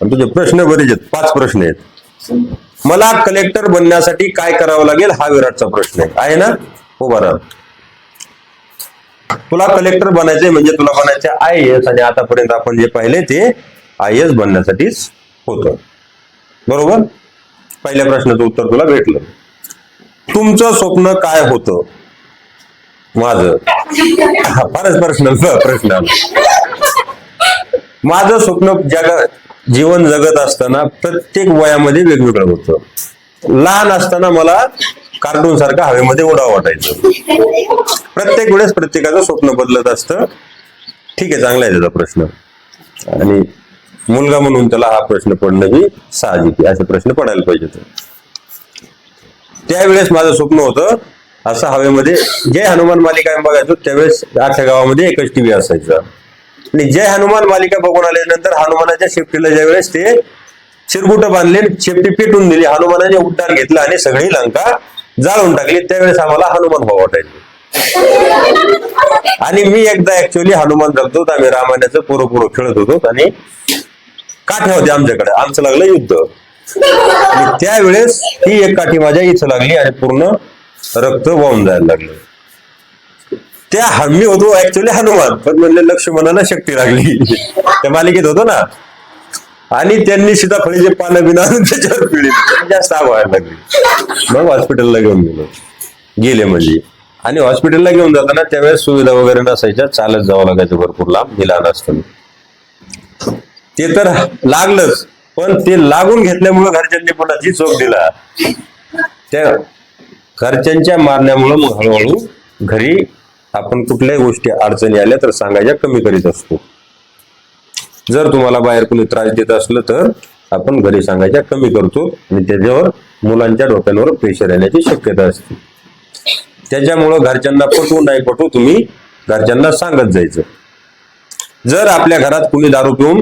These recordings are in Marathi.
आणि तुझे प्रश्न बरेच आहेत पाच प्रश्न आहेत. मला कलेक्टर बनण्यासाठी काय करावं लागेल हा विराटचा प्रश्न आहे. आहे ना? हो बरं. तुला कलेक्टर बनायचंय म्हणजे तुला बनायचे आय एस आणि आतापर्यंत आपण जे पाहिले ते आय एस बनण्यासाठीच होतं. बरोबर? पहिल्या प्रश्नाचं उत्तर तुला भेटलं. तुमचं स्वप्न काय होतं? माझं. फारच प्रश्न प्रश्न. माझं स्वप्न जग जीवन जगत असताना प्रत्येक वयामध्ये वेगवेगळं होतं. लहान असताना मला कार्टून सारखं हवेमध्ये उडावं वाटायचं. प्रत्येक वेळेस प्रत्येकाचं स्वप्न बदलत असतं. ठीक आहे चांगला आहे त्याचा प्रश्न. आणि मुलगा म्हणून त्याला हा प्रश्न पडणं ही साहजिक आहे. असे प्रश्न पडायला पाहिजे त्यावेळेस माझं स्वप्न होतं असं हवेमध्ये जे हनुमान मालिका बघायचो त्यावेळेस आख्या गावामध्ये एकच टीव्ही असायचा. आणि जय हनुमान मालिका बघून आल्यानंतर हनुमानाच्या शेपटीला ज्यावेळेस ते चिरगुट बांधले शेपटी पेटून दिली. हनुमानाने उड्डाण घेतलं आणि सगळी लंका जाळून टाकली. त्यावेळेस आम्हाला हनुमान भाव वाटायचे. आणि मी एकदा ऍक्च्युअली हनुमान जगतो आम्ही रामायणाचं पुरोपूर खेळत होतो आणि काठ्या होत्या आमच्याकडे. आमचं लागलं युद्ध. आणि त्यावेळेस ती एक काठी माझ्या इथं लागली आणि पूर्ण रक्त वाहून जायला लागलं. त्या हमी होतो ऍक्च्युली हनुमान. पण म्हणले लक्ष्मणाला शक्ती लागली. त्या मालिकेत होतो ना. आणि त्यांनी सीताफळीचे पानं बिना त्याच्यावर पिळली. जास्त व्हायला लागली. मग हॉस्पिटलला घेऊन गेलो. गेले म्हणजे. आणि हॉस्पिटलला घेऊन जाताना त्यावेळेस सुविधा वगैरे नसायच्या. चालत जावं लागायचं भरपूर लांब. गेला लहान असताना. ते तर लागलंच. पण ते लागून घेतल्यामुळं घरच्यांनी पुन्हा जी चोख दिला. त्या घरच्यांच्या मारण्यामुळं मग हळूहळू घरी आपण कुठल्याही गोष्टी अडचणी आल्या तर सांगायच्या कमी करीत असतो. जर तुम्हाला बाहेर कोणी त्रास देत असलं तर आपण घरी सांगायच्या कमी करतो. आणि त्याच्यावर मुलांच्या डोक्यांवर प्रेशर येण्याची शक्यता असते. त्याच्यामुळं घरच्यांना पटवू नाही पटवू तुम्ही घरच्यांना सांगत जायचं. जर आपल्या घरात कुणी दारू पिऊन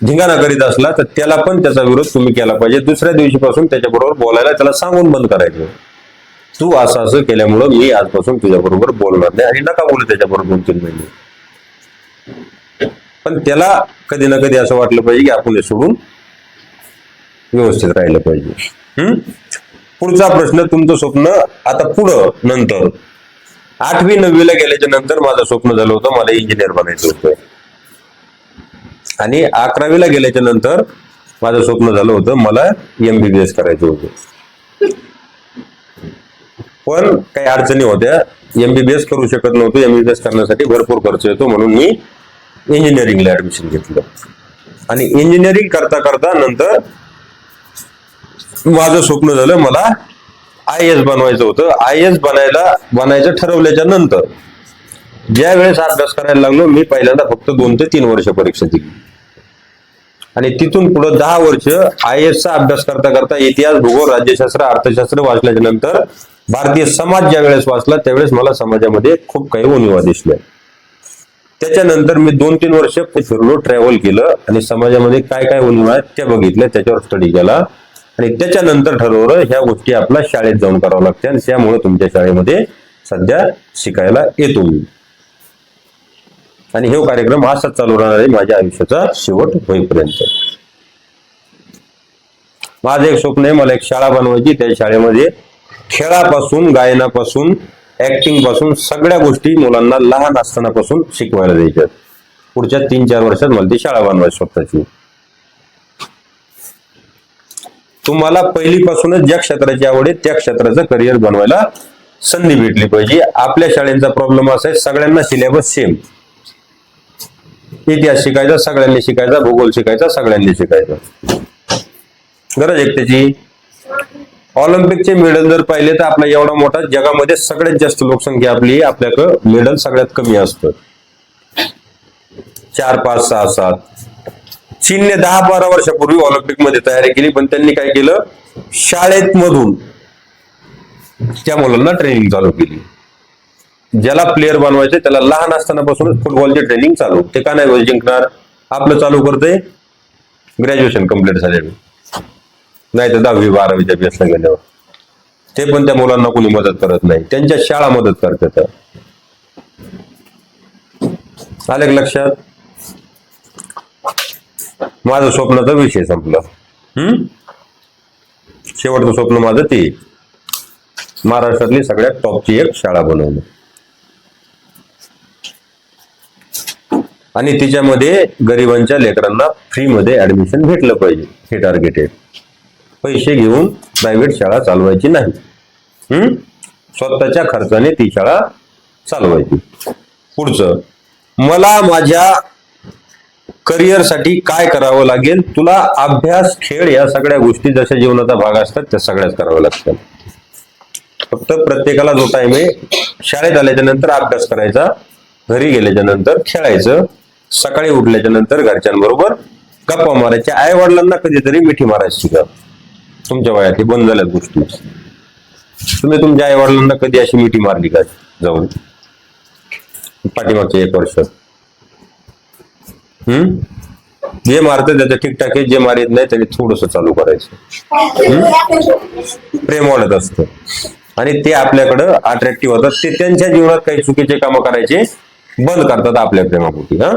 धिंगाणा करीत असला तर त्याला पण त्याचा विरोध तुम्ही केला पाहिजे. दुसऱ्या दिवशीपासून त्याच्याबरोबर बोलायला त्याला सांगून बंद करायचं. तू असं असं केल्यामुळं मी आजपासून तुझ्याबरोबर बोलणार नाही आणि नका बोलू त्याच्याबरोबर दोन तीन महिने. पण त्याला कधी ना कधी असं वाटलं पाहिजे की आपण हे सोडून व्यवस्थित राहिलं पाहिजे. हम्म? पुढचा प्रश्न तुमचं स्वप्न आता पुढं नंतर. आठवी नववीला गेल्याच्यानंतर माझं स्वप्न झालं होतं मला इंजिनियर बनायचं होतं. आणि अकरावीला गेल्याच्यानंतर माझं स्वप्न झालं होतं मला एमबीबीएस करायचं होतं. पण काही अडचणी होत्या. एमबीबीएस करू शकत नव्हतो. एमबीबीएस करण्यासाठी भरपूर खर्च येतो म्हणून मी इंजिनिअरिंगला ऍडमिशन घेतलं. आणि इंजिनिअरिंग करता करता नंतर माझं स्वप्न झालं मला आय एस बनवायचं होतं. आय एस बनायला बनायचं ठरवल्याच्या नंतर ज्या वेळेस अभ्यास करायला लागलो मी पहिल्यांदा फक्त दोन ते तीन वर्ष परीक्षा दिली. आणि तिथून पुढे दहा वर्ष आय चा अभ्यास करता करता इतिहास भूगोल राज्यशास्त्र अर्थशास्त्र वाचल्याच्या नंतर भारतीय समाज ज्या वेळेस वाचला त्यावेळेस मला समाजामध्ये खूप काही उणिवा दिसल्या. त्याच्यानंतर मी दोन तीन वर्ष फिरलो ट्रॅव्हल केलं आणि समाजामध्ये काय काय उणिवा आहेत त्या बघितल्या त्याच्यावर स्टडी केला. आणि त्याच्यानंतर ठरवलं ह्या गोष्टी आपल्या शाळेत जाऊन करावं लागते आणि त्यामुळे तुमच्या शाळेमध्ये सध्या शिकायला येतो मी. आणि हे कार्यक्रम असाच चालू राहणार आहे माझ्या आयुष्याचा शेवट होईपर्यंत. माझं एक स्वप्न आहे मला एक शाळा बनवायची त्या शाळेमध्ये खेळापासून गायनापासून ऍक्टिंगपासून सगळ्या गोष्टी मुलांना लहान असतानापासून शिकवायला द्यायच्यात पुढच्या तीन चार वर्षात मला ती शाळा बनवायची स्वतःची. तुम्हाला पहिलीपासूनच ज्या क्षेत्राची आवड आहे त्या क्षेत्राचं करिअर बनवायला संधी भेटली पाहिजे. आपल्या शाळेचा प्रॉब्लेम असा आहे सगळ्यांना सिलेबस सेम इतिहास शिकायचा सगळ्यांनी शिकायचा भूगोल शिकायचा सगळ्यांनी शिकायचा. गरज आहे त्याची? ऑलिम्पिकचे मेडल जर पाहिले तर आपला एवढा मोठा जगामध्ये सगळ्यात जास्त लोकसंख्या आपली आपल्याकडं मेडल सगळ्यात कमी असतं. चार पाच सहा सात. चीनने दहा बारा वर्षापूर्वी ऑलिम्पिकमध्ये तयारी केली पण त्यांनी काय केलं? शाळेत मधून त्या मुलांना ट्रेनिंग चालू केली. ज्याला प्लेअर बनवायचे त्याला लहान असतानापासूनच फुटबॉलची ट्रेनिंग चालू. ते का नाही जिंकणार? आपलं चालू करते ग्रॅज्युएशन कंप्लीट झालेलं नाही तर दहावी बारावीच्या बेसला गेल्यावर. ते पण त्या मुलांना कोणी मदत करत नाही. त्यांच्या शाळा मदत करतात आले लक्षात? माझं स्वप्नाचा विषय संपला. हम्म? शेवटचं स्वप्न माझं ते. महाराष्ट्रातली सगळ्यात टॉपची एक शाळा बनवणं आणि तिच्यामध्ये गरिबांच्या लेकरांना फ्रीमध्ये ऍडमिशन भेटलं पाहिजे. हे टार्गेट आहे पैसे घेऊन प्रायव्हेट शाळा चालवायची नाही. हम्म? स्वतःच्या खर्चाने ती शाळा चालवायची. पुढचं मला माझ्या करिअरसाठी काय करावं लागेल? तुला अभ्यास खेळ या सगळ्या गोष्टी जशा जीवनाचा भाग असतात त्या सगळ्याच कराव्या लागतात. फक्त प्रत्येकाला जो टाइम आहे शाळेत आल्याच्यानंतर अभ्यास करायचा घरी गेल्याच्यानंतर खेळायचं सकाळी उठल्याच्या नंतर घरच्यांबरोबर गप्पा मारायच्या. आई वडिलांना कधीतरी मिठी मारायची शिका तुमच्या वयात बंद झाल्यात गोष्टी. तुम्ही तुमच्या आई वडिलांना कधी अशी मिठी मारली का जाऊन? पाठीमागचे एक वर्ष. हम्म? जे मारतं त्याचं ठीकठाक आहे जे मारित नाही त्याने थोडस चालू करायचं. प्रेम वाढत असतं. आणि ते आपल्याकडं अट्रॅक्टिव्ह होतात. ते त्यांच्या जीवनात काही चुकीचे कामं करायचे बंद करतात आपल्या प्रेमापोटी हा?